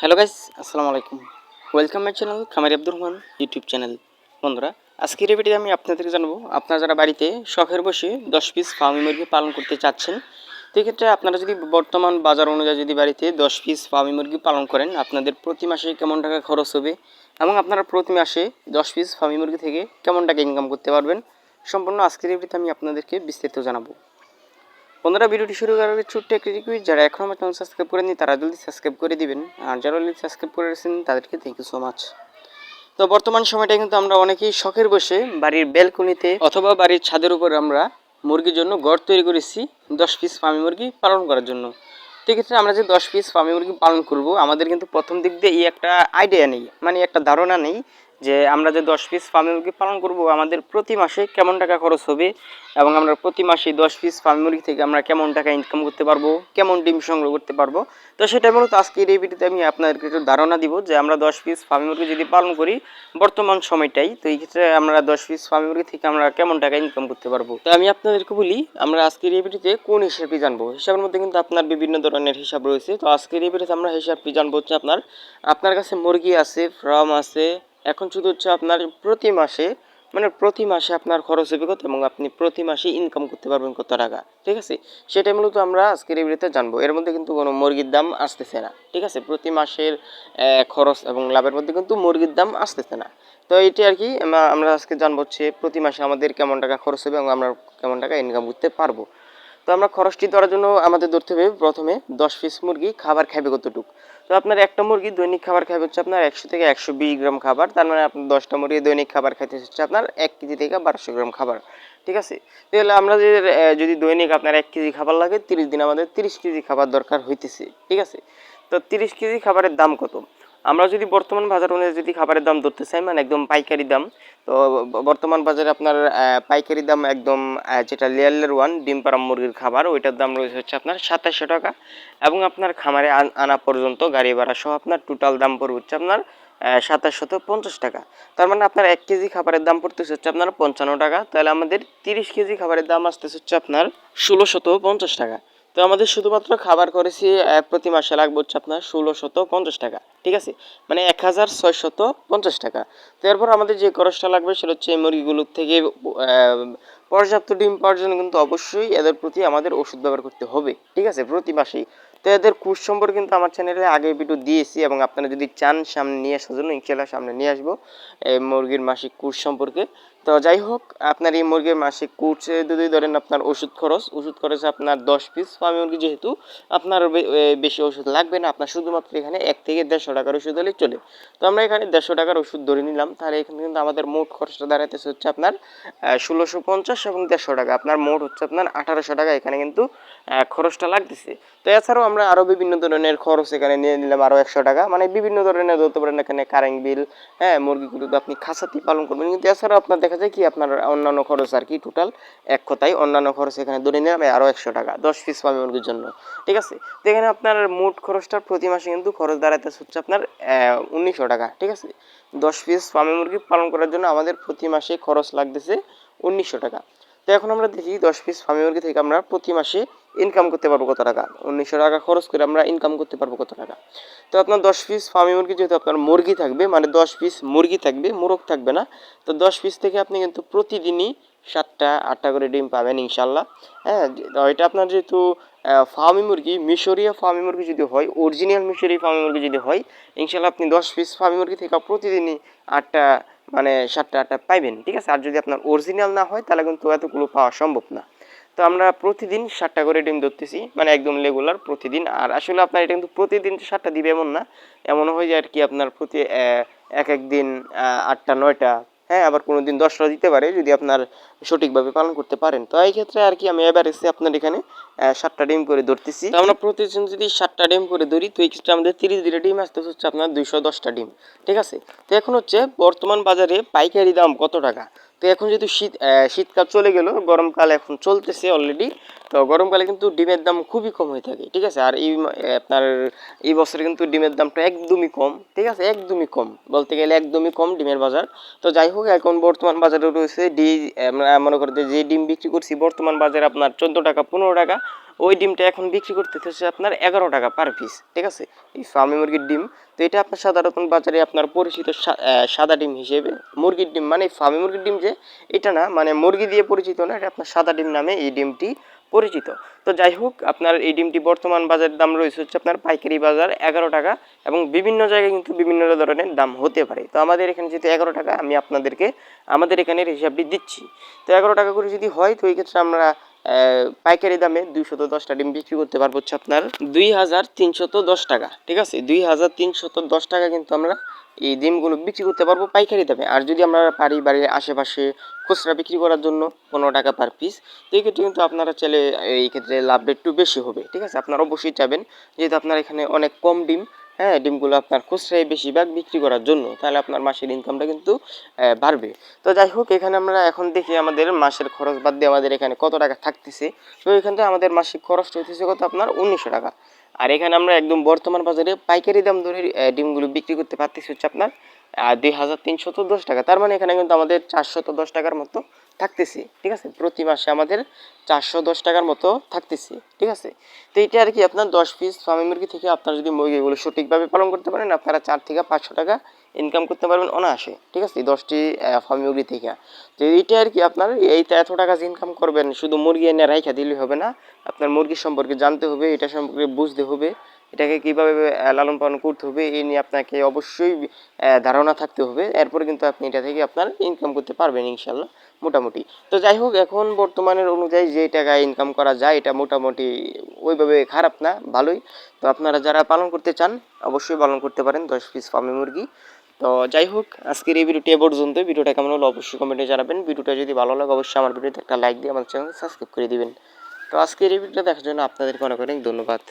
Hello guys, আসসালামু আলাইকুম। Welcome my channel খামারি আব্দুর রহমান ইউটিউব চ্যানেল বন্ধুরা, আজকের এই ভিডিওতে আমি আপনাদেরকে জানাব, আপনারা যারা বাড়িতে শখের বসে দশ পিস ফার্মি মুরগি পালন করতে চাচ্ছেন, সেক্ষেত্রে আপনারা যদি বর্তমান বাজার অনুযায়ী যদি বাড়িতে দশ পিস ফার্মি মুরগি পালন করেন, আপনাদের প্রতি মাসে কেমন টাকা খরচ হবে এবং আপনারা প্রতি মাসে দশ পিস ফার্মি মুরগি থেকে কেমন টাকা ইনকাম করতে পারবেন, সম্পূর্ণ আজকের এই ভিডিওতে আমি আপনাদেরকে বিস্তারিত জানাব। বন্ধুরা, ভিডিওটি শুরু করার আগে ছোট্ট একটি রিকোয়েস্ট যারা এখন আমার চ্যানেল সাবস্ক্রাইব করেনি তারা জলদি সাবস্ক্রাইব করে দিবেন। আর যারা অলরেডি সাবস্ক্রাইব করে রেখেছেন তাদেরকে থ্যাংক ইউ সো মাচ তো বর্তমান সময়টা কিন্তু আমরা অনেকেই শখের বসে বাড়ির ব্যালকনিতে অথবা বাড়ির ছাদের উপর আমরা মুরগির জন্য ঘর তৈরি করেছি, দশ পিস ফার্মি মুরগি পালন করার জন্য। সেক্ষেত্রে আমরা যে দশ পিস ফার্মি মুরগি পালন করব, আমাদের কিন্তু প্রথম দিক দিয়ে এই একটা আইডিয়া নেই মানে একটা ধারণা নেই যে আমরা যে দশ পিস ফার্মি মুরগি পালন করব, আমাদের প্রতি মাসে কেমন টাকা খরচ হবে? এবং আমরা প্রতি মাসে দশ পিস ফার্মি মুরগি থেকে আমরা কেমন টাকা ইনকাম করতে পারব? কেমন ডিম সংগ্রহ করতে পারব? তো সেটা মূলত আজকের এই ভিডিওতে আমি আপনাদেরকে একটু ধারণা দিব যে আমরা দশ পিস ফার্মি মুরগি যদি পালন করি, বর্তমান সময়টাই, তো এই ক্ষেত্রে আমরা দশ পিস ফার্মি মুরগি থেকে আমরা কেমন টাকা ইনকাম করতে পারব? তো আমি আপনাদেরকে বলি, আমরা আজকের এই ভিডিওতে কোন হিসাবটি জানব? হিসাবের মধ্যে কিন্তু আপনার বিভিন্ন ধরনের হিসাব রয়েছে। তো আজকের এই ভিডিওতে আমরা হিসাবটি জানব হচ্ছে আপনার আপনার কাছে মুরগি আছে ফার্ম আছে এখন শুধু হচ্ছে আপনার প্রতি মাসে মানে প্রতি মাসে আপনার খরচ হবে কত এবং আপনি প্রতি মাসে ইনকাম করতে পারবেন কত টাকা, ঠিক আছে? সেটাই মূলত আমরা আজকের এই ভিডিওতে জানব। এর মধ্যে কিন্তু কোনো মুরগির দাম আসতেছে না, ঠিক আছে? প্রতি মাসের খরচ এবং লাভের মধ্যে কিন্তু মুরগির দাম আসতেছে না। তো এটি আর কি, আমরা আজকে জানব হচ্ছে প্রতি মাসে আমাদের কেমন টাকা খরচ হবে এবং আমরা কেমন টাকা ইনকাম করতে পারব। তো আমরা খরচটি ধরার জন্য আমাদের ধরতে হবে প্রথমে দশ পিস মুরগি খাবার খাবে কতটুকু। তো আপনার একটা মুরগি দৈনিক খাবার খাবে হচ্ছে আপনার একশো থেকে একশো বিশ গ্রাম খাবার, তার মানে আপনার দশটা মুরগি দৈনিক খাবার খাইতে হচ্ছে আপনার এক কেজি থেকে বারোশো গ্রাম খাবার, ঠিক আছে? তাহলে আমরা যে যদি দৈনিক আপনার এক কেজি খাবার লাগে, তিরিশ দিন আমাদের তিরিশ কেজি খাবার দরকার হইতেছে, ঠিক আছে? তো তিরিশ কেজি খাবারের দাম কত? আমরা যদি বর্তমান বাজার অনুযায়ী যদি খাবারের দাম ধরতে চাই মানে একদম পাইকারি দাম, তো বর্তমান বাজারে আপনার পাইকারি দাম একদম যেটা লেয়ারের ওয়ান, ডিম পাড়া মুরগির খাবার, ওইটার দাম রয়েছে হচ্ছে আপনার সাতাশশো টাকা। এবং আপনার খামারে আন- আনা পর্যন্ত গাড়ি ভাড়া সহ আপনার টোটাল দাম পড়বে হচ্ছে আপনার সাতাশশত পঞ্চাশ টাকা। তার মানে আপনার এক কেজি খাবারের দাম পড়তেছে হচ্ছে আপনার পঞ্চান্ন টাকা। তাহলে আমাদের তিরিশ কেজি খাবারের দাম আসতেছে হচ্ছে আপনার ষোলোশত পঞ্চাশ টাকা। তো আমাদের শুধুমাত্র খাবার করেছি প্রতি মাসে লাগবে হচ্ছে আপনার ষোলো শত পঞ্চাশ টাকা, ঠিক আছে? মানে এক হাজার ছয় শত পঞ্চাশ টাকা। তো এরপর আমাদের যে খরচটা লাগবে সেটা হচ্ছে মুরগিগুলোর থেকে পর্যাপ্ত ডিম পাওয়ার জন্য কিন্তু অবশ্যই এদের প্রতি আমাদের ওষুধ ব্যবহার করতে হবে, ঠিক আছে? প্রতি মাসেই। তো এদের কোর্স সম্পর্কে কিন্তু আমার চ্যানেলে আগে ভিডিও দিয়েছি এবং আপনারা যদি চান সামনে নিয়ে আসার জন্য ইনশাল্লাহ সামনে নিয়ে আসব এই মুরগির মাসিক কোর্স সম্পর্কে। তো যাই হোক, আপনার এই মুরগির মাসিক কোর্সে যদি ধরেন আপনার ওষুধ খরচ ওষুধ খরচ আপনার দশ পিস ফার্মি মুরগি যেহেতু, আপনার বেশি ওষুধ লাগবে না, আপনার শুধুমাত্র এখানে এক থেকে দেড়শো টাকার ওষুধ হলেই চলে। তো আমরা এখানে দেড়শো টাকার ওষুধ ধরে নিলাম, তাহলে এখানে কিন্তু আমাদের মোট খরচটা দাঁড়াইতেছে হচ্ছে আপনার ষোলোশো পঞ্চাশ এবং দেড়শো টাকা। আপনার মোট হচ্ছে আপনার আঠারোশো টাকা এখানে কিন্তু খরচটা লাগতেছে। তো এছাড়াও আমরা আরও বিভিন্ন ধরনের খরচ এখানে নিয়ে নিলাম আরও একশো টাকা। মানে বিভিন্ন ধরনের ধরতে পারেন এখানে কারেন্ট বিল হ্যাঁ মুরগিগুলো তো আপনি খাসাতেই পালন করবেন। কিন্তু এছাড়াও আপনার দেখা যায় কি, আপনার অন্যান্য খরচ আর কি টোটাল এক কথায় অন্যান্য খরচ এখানে ধরে নিলাম আরও একশো টাকা, দশ পিস পাবে মুরগির জন্য। ঠিক আছে? তো এখানে আপনার মোট খরচটা প্রতি মাসে কিন্তু খরচ দাঁড়াইতেছে হচ্ছে আপনার উনিশশো টাকা। ঠিক আছে? দশ পিস ফার্মি মুরগি পালন করার জন্য আমাদের প্রতি মাসে খরচ লাগতেছে উনিশশো টাকা। তো এখন আমরা দেখি দশ পিস ফার্মি মুরগি থেকে আমরা প্রতি মাসে ইনকাম করতে পারব কত টাকা? উনিশশো টাকা খরচ করে আমরা ইনকাম করতে পারব কত টাকা? তো আপনার দশ পিস ফার্মি মুরগি যেহেতু আপনার মুরগি থাকবে মানে দশ পিস মুরগি থাকবে, মোরগ থাকবে না, তো দশ পিস থেকে আপনি কিন্তু প্রতিদিনই সাতটা, আটটা করে ডিম পাবেন ইনশাল্লাহ হ্যাঁ এটা আপনার যেহেতু ফার্মি মুরগি, মিশরীয় ফার্মি মুরগি যদি হয় অরিজিনাল মিশরীয় ফার্মি মুরগি যদি হয় ইনশাল্লাহ আপনি দশ পিস ফার্মি মুরগি থেকে প্রতিদিনই আটটা মানে সাতটা, আটটা পাইবেন, ঠিক আছে? আর যদি আপনার অরিজিনাল না হয়, তাহলে কিন্তু এতগুলো পাওয়া সম্ভব না। তো আমরা প্রতিদিন সাতটা করে ডিম ধরতেছি মানে একদম রেগুলার প্রতিদিন। আর আসলে আপনার এটা কিন্তু প্রতিদিন সাতটা দিবে এমন না। এমন হয়ে যায় আর কি আপনার প্রতি এক এক দিন আটটা, নয়টা হ্যাঁ আবার কোনো দিন দশটা দিতে পারে যদি আপনার সঠিকভাবে পালন করতে পারেন। তো এই ক্ষেত্রে আর কি আমি এবার এসে আপনার এখানে সাতটা ডিম করে ধরতেছি। তো আমরা প্রতিদিন যদি সাতটা ডিম করে ধরি, তো এই ক্ষেত্রে আমাদের তিরিশ দিনে ডিম আসতে হচ্ছে আপনার দুইশো দশটা ডিম, ঠিক আছে? তো এখন হচ্ছে বর্তমান বাজারে পাইকারি দাম কত টাকা? তো এখন যেহেতু শীত শীতকাল চলে গেল, গরমকাল এখন চলতেছে অলরেডি তো গরমকালে কিন্তু ডিমের দাম খুবই কম হয়ে থাকে, ঠিক আছে? আর এই আপনার এই বছরে কিন্তু ডিমের দামটা একদমই কম, ঠিক আছে? একদমই কম, বলতে গেলে একদমই কম ডিমের বাজার। তো যাই হোক, এখন বর্তমান বাজারে রয়েছে ডি মনে করতে যে ডিম বিক্রি করছি, বর্তমান বাজারে আপনার চোদ্দ টাকা, পনেরো টাকা ওই ডিমটা এখন বিক্রি করতে হচ্ছে আপনার এগারো টাকা পার পিস ঠিক আছে? এই ফার্মি মুরগির ডিম, তো এটা আপনার সাধারণত বাজারে আপনার পরিচিত সাদা ডিম হিসেবে, মুরগির ডিম মানে ফার্মি মুরগির ডিম যে, এটা না মানে মুরগি দিয়ে পরিচিত না, এটা আপনার সাদা ডিম নামে এই ডিমটি পরিচিত। তো যাই হোক, আপনার এই ডিমটি বর্তমান বাজারের দাম রয়েছে হচ্ছে আপনার পাইকারি বাজার এগারো টাকা এবং বিভিন্ন জায়গায় কিন্তু বিভিন্ন ধরনের দাম হতে পারে। তো আমাদের এখানে যেহেতু এগারো টাকা, আমি আপনাদেরকে, আমাদের এখানের হিসাবটি দিচ্ছি। তো এগারো টাকা করে যদি হয়, তো এই ক্ষেত্রে আমরা পাইকারি দামে দুইশত দশটা ডিম বিক্রি করতে পারব হচ্ছে আপনার দুই হাজার তিনশত দশ টাকা, ঠিক আছে? দুই হাজার তিনশত দশ টাকা কিন্তু আমরা এই ডিমগুলো বিক্রি করতে পারব পাইকারি দামে। আর যদি আমরা পারি বাড়ির আশেপাশে খুচরা বিক্রি করার জন্য পনেরো টাকা পার পিস এই ক্ষেত্রে কিন্তু আপনারা চাইলে এই ক্ষেত্রে লাভটা একটু বেশি হবে, ঠিক আছে? আপনারা অবশ্যই চাবেন যেহেতু আপনার এখানে অনেক কম ডিম হ্যাঁ ডিমগুলো আপনার খুচরায় বেশিরভাগ বিক্রি করার জন্য, তাহলে আপনার মাসের ইনকামটা কিন্তু বাড়বে। তো যাই হোক, এখানে আমরা এখন দেখি আমাদের মাসের খরচ বাদ দিয়ে আমাদের এখানে কত টাকা থাকতেছে। তো এখান থেকে আমাদের মাসিক খরচটা হইতেছে কত আপনার উনিশশো টাকা। আর এখানে আমরা একদম বর্তমান বাজারে পাইকারি দাম ধরে ডিমগুলো বিক্রি করতে পারতেছি হচ্ছে আপনার দুই হাজার তিনশত দশ টাকা। তার মানে এখানে কিন্তু আমাদের চারশত দশ টাকার মতো থাকতেছে, ঠিক আছে? প্রতি মাসে আমাদের চারশো দশ টাকার মতো থাকতেছে, ঠিক আছে? তো এটা আর কি আপনার দশ পিস ফার্মি মুরগি থেকে আপনারা যদি মুরগিগুলো সঠিকভাবে পালন করতে পারেন, আপনারা চার থেকে পাঁচশো টাকা ইনকাম করতে পারবেন অনায়াসে, ঠিক আছে? এই দশটি ফার্মি মুরগি থেকে। তো এইটা আর কি আপনার এইটা এত টাকা যে ইনকাম করবেন, শুধু মুরগি এনে রাইখা দিলে হবে না, আপনার মুরগি সম্পর্কে জানতে হবে, এটা সম্পর্কে বুঝতে হবে এটাকে কীভাবে লালন পালন করতে হবে এই নিয়ে আপনাকে অবশ্যই ধারণা থাকতে হবে। এরপরে কিন্তু আপনি এটা থেকে আপনার ইনকাম করতে পারবেন ইনশাল্লাহ মোটামুটি। তো যাই হোক, এখন বর্তমানের অনুযায়ী যে টাকা ইনকাম করা যায়, এটা মোটামুটি ওইভাবে খারাপ না, ভালোই। তো আপনারা যারা পালন করতে চান, অবশ্যই পালন করতে পারেন, দশ পিস ফার্মি মুরগি। তো যাই হোক, আজকের এই ভিডিওটি এ পর্যন্ত। ভিডিওটা কেমন হলো অবশ্যই কমেন্টে জানাবেন। ভিডিওটা যদি ভালো লাগে, অবশ্যই আমার ভিডিওতে একটা লাইক দিয়ে আমার চ্যানেল সাবস্ক্রাইব করে দিবেন। তো আজকের এই ভিডিওটা দেখার জন্য আপনাদেরকে অনেক অনেক ধন্যবাদ।